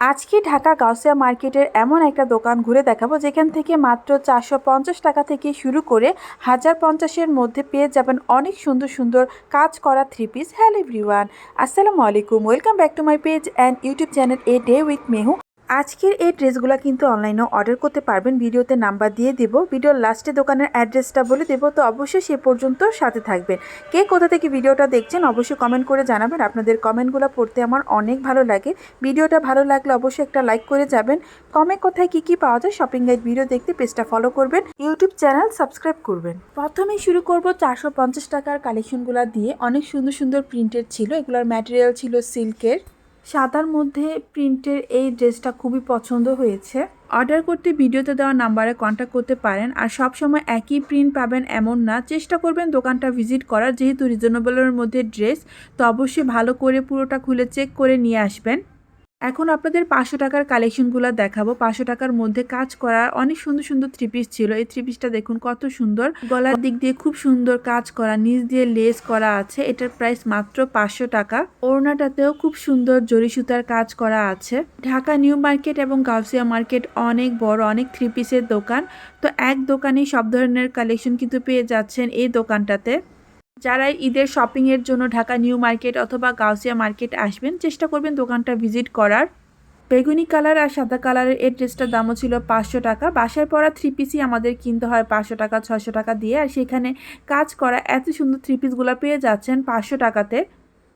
আজকে ঢাকা গাউসিয়া মার্কেটের এমন একটা দোকান ঘুরে দেখাবো, যেখান থেকে মাত্র চারশো পঞ্চাশ টাকা থেকে শুরু করে হাজার পঞ্চাশের মধ্যে পেয়ে যাবেন অনেক সুন্দর সুন্দর কাজ করা থ্রি পিস হ্যালো এভরিওয়ান আসসালামু আলাইকুম welcome back to my page and YouTube channel a day with Mehu আজকের এই ড্রেসগুলো কিন্তু অনলাইনেও অর্ডার করতে পারবেন। ভিডিওতে নাম্বার দিয়ে দেবো। ভিডিওর লাস্টে দোকানের অ্যাড্রেসটা বলে দেবো। তো অবশ্যই সে পর্যন্ত সাথে থাকবেন। কে কোথা থেকে ভিডিওটা দেখছেন অবশ্যই কমেন্ট করে জানাবেন। আপনাদের কমেন্টগুলো পড়তে আমার অনেক ভালো লাগে। ভিডিওটা ভালো লাগলে অবশ্যই একটা লাইক করে যাবেন। কমে কোথায় কি কি পাওয়া যায় শপিং গাইড ভিডিও দেখতে পেজটা ফলো করবেন। ইউটিউব চ্যানেল সাবস্ক্রাইব করবেন। প্রথমেই শুরু করব চারশো পঞ্চাশ টাকার কালেকশনগুলো দিয়ে। অনেক সুন্দর সুন্দর প্রিন্টেড ছিল। এগুলোর ম্যাটেরিয়াল ছিল সিল্কের সাদার মধ্যে প্রিন্টের এই ড্রেসটা খুবই পছন্দ হয়েছে। অর্ডার করতে ভিডিওতে দেওয়া নাম্বারে কন্ট্যাক্ট করতে পারেন আর সব সময় একই প্রিন্ট পাবেন এমন না। চেষ্টা করবেন দোকানটা ভিজিট করার। যেহেতু রিজনেবলের মধ্যে ড্রেস তো অবশ্যই ভালো করে পুরোটা খুলে চেক করে নিয়ে আসবেন। এখন আপনাদের পাঁচশো টাকার কালেকশনগুলো দেখাবো। পাঁচশো টাকার মধ্যে কাজ করা অনেক সুন্দর সুন্দর থ্রি পিস ছিল। এই থ্রি পিসটা দেখুন কত সুন্দর। গলার দিক দিয়ে খুব সুন্দর কাজ করা, নিচ দিয়ে লেস করা আছে। এটার প্রাইস মাত্র পাঁচশো টাকা। ওড়নাটাতেও খুব সুন্দর জরি সুতার কাজ করা আছে। ঢাকা নিউ মার্কেট এবং গাউসিয়া মার্কেট অনেক বড়, অনেক থ্রি পিসের দোকান। তো এক দোকানেই সব ধরনের কালেকশন কিন্তু পেয়ে যাচ্ছেন এই দোকানটাতে। যারা ঈদের শপিং এর জন্য ঢাকা নিউ মার্কেট অথবা গাউসিয়া মার্কেট আসবেন, চেষ্টা করবেন দোকানটা ভিজিট করার। বেগুনি কালার আর সাদা কালারের এই ড্রেসটার দামও ছিল পাঁচশো টাকা। বাসায় পরা থ্রি পিসই আমাদের কিনতে হয় পাঁচশো টাকা ছশো টাকা দিয়ে। আর সেখানে কাজ করা এত সুন্দর থ্রি পিসগুলো পেয়ে যাচ্ছেন পাঁচশো টাকাতে।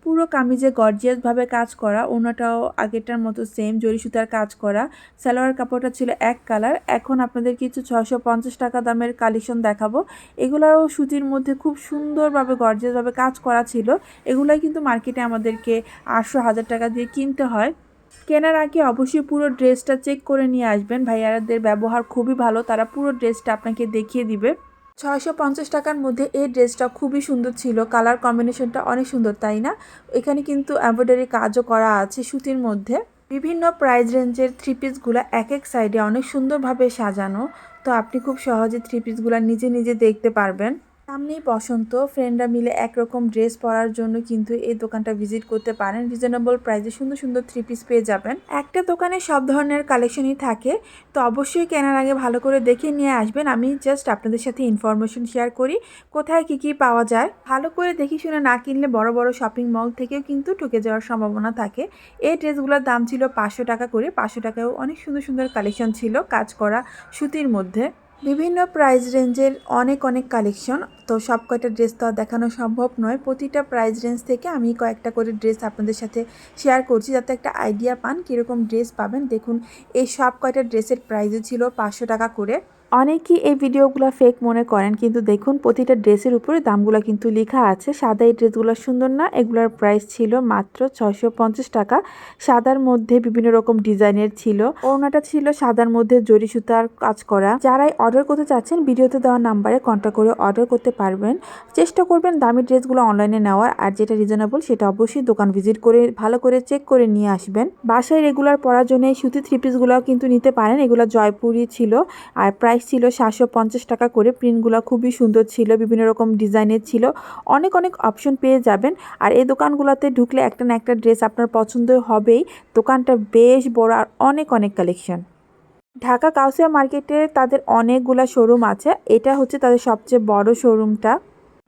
পুরো কামিজে গর্জিয়াসভাবে কাজ করা, ওনাটাও আগেরটার মতো সেম জরি সুতার কাজ করা। সালোয়ার কাপড়টা ছিল এক কালার এখন আপনাদের কিছু ছশো পঞ্চাশ টাকা দামের কালেকশন দেখাবো। এগুলোও সুতির মধ্যে খুব সুন্দরভাবে গর্জিয়াসভাবে কাজ করা ছিল। এগুলোই কিন্তু মার্কেটে আমাদেরকে আটশো হাজার টাকা দিয়ে কিনতে হয়। কেনার আগে অবশ্যই পুরো ড্রেসটা চেক করে নিয়ে আসবেন। ভাইয়াদের ব্যবহার খুবই ভালো। তারা পুরো ড্রেসটা আপনাকে দেখিয়ে দিবে। ছয়শো পঞ্চাশ টাকার মধ্যে এই ড্রেসটা খুবই সুন্দর ছিল। কালার কম্বিনেশনটা অনেক সুন্দর, তাই না? এখানে কিন্তু এমব্রয়ডারি কাজও করা আছে সুতির মধ্যে। বিভিন্ন প্রাইস রেঞ্জের থ্রি পিসগুলো এক এক সাইডে অনেক সুন্দরভাবে সাজানো। তো আপনি খুব সহজে থ্রি পিসগুলো নিজে নিজে দেখতে পারবেন। সামনেই বসন্ত। ফ্রেন্ডরা মিলে একরকম ড্রেস পরার জন্য কিন্তু এই দোকানটা ভিজিট করতে পারেন। রিজনেবল প্রাইসে সুন্দর সুন্দর থ্রি পিস পেয়ে যাবেন। একটা দোকানে সব ধরনের কালেকশনই থাকে। তো অবশ্যই কেনার আগে ভালো করে দেখে নিয়ে আসবেন। আমি জাস্ট আপনাদের সাথে ইনফরমেশন শেয়ার করি, কোথায় কি কি পাওয়া যায়। ভালো করে দেখে শুনে না কিনলে বড় বড় শপিং মল থেকেও কিন্তু ঠকে যাওয়ার সম্ভাবনা থাকে। এই ড্রেসগুলোর দাম ছিল পাঁচশো টাকা করে। পাঁচশো টাকাও অনেক সুন্দর সুন্দর কালেকশন ছিল কাজ করা সুতির মধ্যে। বিভিন্ন প্রাইস রেঞ্জের অনেক অনেক কালেকশন তো সব কয়টা ড্রেস তো আর দেখানো সম্ভব নয়। প্রতিটা প্রাইস রেঞ্জ থেকে আমি কয়েকটা করে ড্রেস আপনাদের সাথে শেয়ার করছি যাতে একটা আইডিয়া পান কীরকম ড্রেস পাবেন। দেখুন, এই সব কয়টা ড্রেসের প্রাইসও ছিল পাঁচশো টাকা করে। অনেকেই এই ভিডিওগুলো ফেক মনে করেন, কিন্তু দেখুন প্রতিটা ড্রেসের উপরে দামগুলো কিন্তু লেখা আছে। সাদা এই ড্রেসগুলো সুন্দর না, এগুলোর প্রাইস ছিল মাত্র ছয়শো পঞ্চাশ টাকা। সাদার মধ্যে বিভিন্ন রকম ডিজাইনের ছিল। ওড়নাটা ছিল সাদার মধ্যে জরি সুতার কাজ করা। যারাই অর্ডার করতে চাচ্ছেন, ভিডিওতে দেওয়া নাম্বারে কন্ট্যাক্ট করে অর্ডার করতে পারবেন। চেষ্টা করবেন দামি ড্রেসগুলো অনলাইনে নেওয়ার, আর যেটা রিজনেবল সেটা অবশ্যই দোকান ভিজিট করে, ভালো করে চেক করে নিয়ে আসবেন। বাসায় রেগুলার পরার জন্য এই সুতি থ্রি পিসগুলোও কিন্তু নিতে পারেন, এগুলো জয়পুরি ছিল। আর প্রাইস ছিল সাতশো পঞ্চাশ টাকা করে। প্রিন্টগুলো খুবই সুন্দর ছিল, বিভিন্ন রকম ডিজাইনের ছিল। অনেক অনেক অপশন পেয়ে যাবেন। আর এই দোকানগুলোতে ঢুকলে একটা না একটা ড্রেস আপনার পছন্দ হবেই। দোকানটা বেশ বড় আর অনেক অনেক কালেকশন ঢাকা কাউসিয়া মার্কেটে তাদের অনেকগুলা শোরুম আছে। এটা হচ্ছে তাদের সবচেয়ে বড় শোরুমটা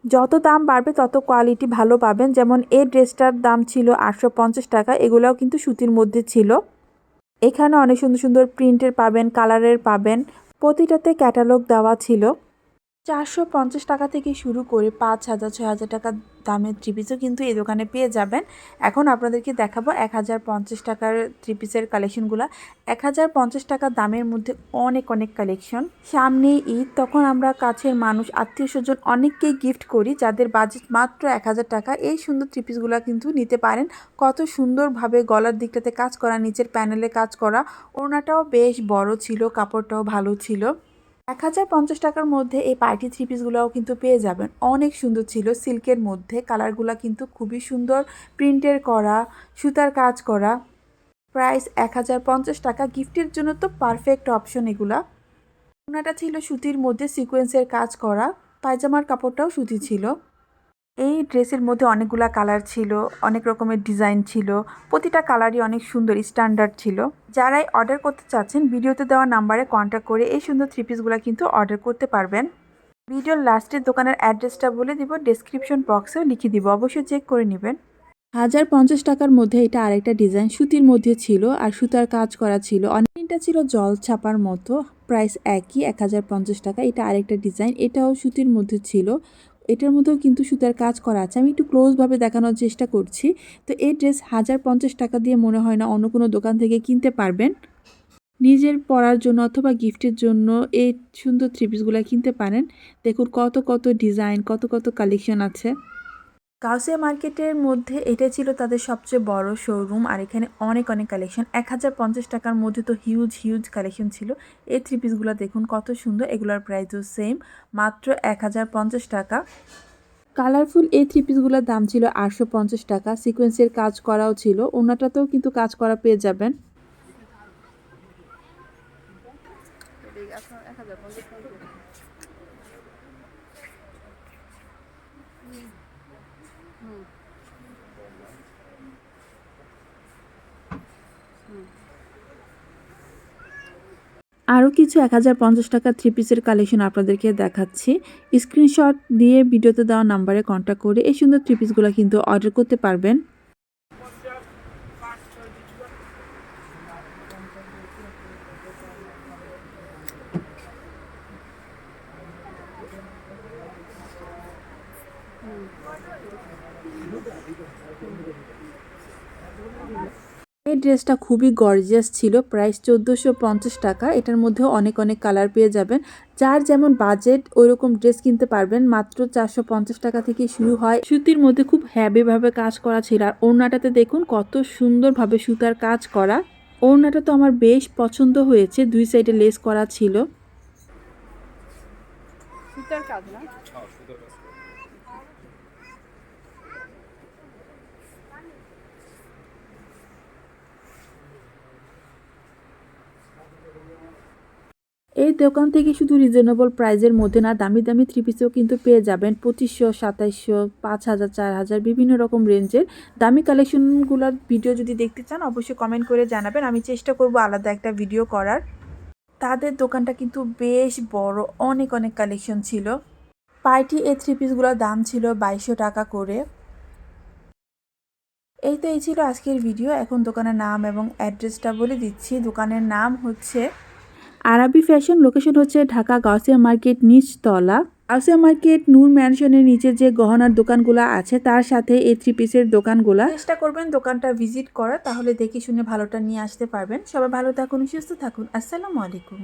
যত দাম বাড়বে তত কোয়ালিটি ভালো পাবেন। যেমন এই ড্রেসটার দাম ছিল আটশো পঞ্চাশ টাকা, এগুলোও কিন্তু সুতির মধ্যে ছিল। এখানে অনেক সুন্দর সুন্দর প্রিন্টের পাবেন কালারের পাবেন। প্রতিটাতে ক্যাটালগ দেওয়া ছিল। চারশো পঞ্চাশ টাকা থেকে শুরু করে পাঁচ হাজার, ছয় হাজার টাকা দামের থ্রি পিসও কিন্তু এই দোকানে পেয়ে যাবেন। এখন আপনাদেরকে দেখাবো এক হাজার পঞ্চাশ টাকার থ্রি পিসের কালেকশনগুলো এক হাজার পঞ্চাশ টাকা দামের মধ্যে অনেক অনেক কালেকশন সামনে ঈদ, তখন আমরা কাছের মানুষ, আত্মীয় স্বজন অনেককেই গিফট করি, যাদের বাজেট মাত্র এক হাজার টাকা। এই সুন্দর থ্রি পিসগুলো কিন্তু নিতে পারেন। কত সুন্দরভাবে গলার দিকটাতে কাজ করা, নিচের প্যানেলে কাজ করা। ওড়নাটাও বেশ বড় ছিল, কাপড়টাও ভালো ছিল। এক হাজার পঞ্চাশ টাকার মধ্যে এই পার্টি থ্রি পিসগুলোও কিন্তু পেয়ে যাবেন। অনেক সুন্দর ছিল সিল্কের মধ্যে। কালারগুলো কিন্তু খুবই সুন্দর। প্রিন্টের করা, সুতার কাজ করা। প্রাইস এক হাজার পঞ্চাশ টাকা। গিফটের জন্য তো পারফেক্ট অপশন এগুলা। ওনাটা ছিল সুতির মধ্যে সিকোয়েন্সের কাজ করা। পায়জামার কাপড়টাও সুতি ছিল। এই ড্রেসের মধ্যে অনেকগুলা কালার ছিল, অনেক রকমের ডিজাইন ছিল, প্রতিটা কালারই অনেক সুন্দর, স্ট্যান্ডার্ড ছিল। যারাই অর্ডার করতে চাচ্ছেন, ভিডিওতে দেওয়া নাম্বারে কন্ট্যাক্ট করে এই সুন্দর থ্রি পিসগুলো কিন্তু অর্ডার করতে পারবেন। ভিডিওর লাস্টের দোকানের অ্যাড্রেসটা বলে দিব ডেসক্রিপশন বক্সেও লিখে দিব, অবশ্যই চেক করে নেবেন। হাজার পঞ্চাশ টাকার মধ্যে এটা আরেকটা ডিজাইন সুতির মধ্যে ছিল আর সুতার কাজ করা ছিল। অনেকটা ছিল জল ছাপার মতো প্রাইস একই, এক হাজার পঞ্চাশ টাকা, এটা আরেকটা ডিজাইন এটাও সুতির মধ্যে ছিল। এটার মধ্যেও কিন্তু সুতার কাজ করা আছে। আমি একটু ক্লোজভাবে দেখানোর চেষ্টা করছি। তো এই ড্রেস হাজার পঞ্চাশ টাকা দিয়ে মনে হয় না অন্য কোনো দোকান থেকে কিনতে পারবেন। নিজের পরার জন্য অথবা গিফটের জন্য এই সুন্দর থ্রি পিসগুলো কিনতে পারেন। দেখুন কত কত ডিজাইন কত কত কালেকশন আছে। গাউসিয়া মার্কেটের মধ্যে এটা ছিল তাদের সবচেয়ে বড় শোরুম আর এখানে অনেক অনেক কালেকশন এক হাজার পঞ্চাশ টাকার মধ্যে তো হিউজ হিউজ কালেকশন ছিল। এই থ্রি পিসগুলো দেখুন কত সুন্দর, এগুলোর প্রাইসও সেম মাত্র এক হাজার পঞ্চাশ টাকা। কালারফুল এই থ্রি পিসগুলোর দাম ছিল আটশো পঞ্চাশ টাকা। সিকোয়েন্সের কাজ করাও ছিল। ওনাটাতেও কিন্তু কাজ করা পেয়ে যাবেন। আরও কিছু এক হাজার পঞ্চাশ টাকা থ্রি পিসের কালেকশন আপনাদেরকে দেখাচ্ছি। স্ক্রিনশট দিয়ে ভিডিওতে দেওয়া নাম্বারে কন্ট্যাক্ট করে এই সুন্দর থ্রি পিসগুলো কিন্তু অর্ডার করতে পারবেন। এই ড্রেসটা খুবই গর্জিয়াস ছিল প্রাইস চোদ্দোশো পঞ্চাশ টাকা। এটার মধ্যেও অনেক অনেক কালার পেয়ে যাবেন। যার যেমন বাজেট ওই রকম ড্রেস কিনতে পারবেন। মাত্র চারশো পঞ্চাশ টাকা থেকে শুরু হয়। সুতির মধ্যে খুব হ্যাভিভাবে কাজ করা ছিল। আর ওড়নাটাতে দেখুন কত সুন্দরভাবে সুতার কাজ করা। ওড়নাটা তো আমার বেশ পছন্দ হয়েছে। দুই সাইডে লেস করা ছিল। সুতার কাজ না? এই দোকান থেকে শুধু রিজনেবল প্রাইজের মধ্যে না, দামি দামি থ্রি পিসও কিন্তু পেয়ে যাবেন পঁচিশশো, সাতাইশশো, পাঁচ হাজার, চার হাজার বিভিন্ন রকম রেঞ্জের দামি কালেকশনগুলোর ভিডিও যদি দেখতে চান, অবশ্যই কমেন্ট করে জানাবেন। আমি চেষ্টা করব আলাদা একটা ভিডিও করার। তাদের দোকানটা কিন্তু বেশ বড়, অনেক অনেক কালেকশন ছিল। পার্টি এই থ্রি পিসগুলোর দাম ছিল বাইশশো টাকা করে। এই তো এই ছিল আজকের ভিডিও এখন দোকানের নাম এবং অ্যাড্রেসটা বলে দিচ্ছি। দোকানের নাম হচ্ছে আরবি ফ্যাশন লোকেশন হচ্ছে ঢাকা গাউসিয়া মার্কেট নিচতলা। গাউসিয়া মার্কেট নূর ম্যানশনের নিচে যে গহনার দোকানগুলো আছে, তার সাথে এই থ্রি পিসের দোকানগুলো। চেষ্টা করবেন দোকানটা ভিজিট করা তাহলে দেখে শুনে ভালোটা নিয়ে আসতে পারবেন। সবাই ভালো থাকুন, সুস্থ থাকুন। আসসালামু আলাইকুম।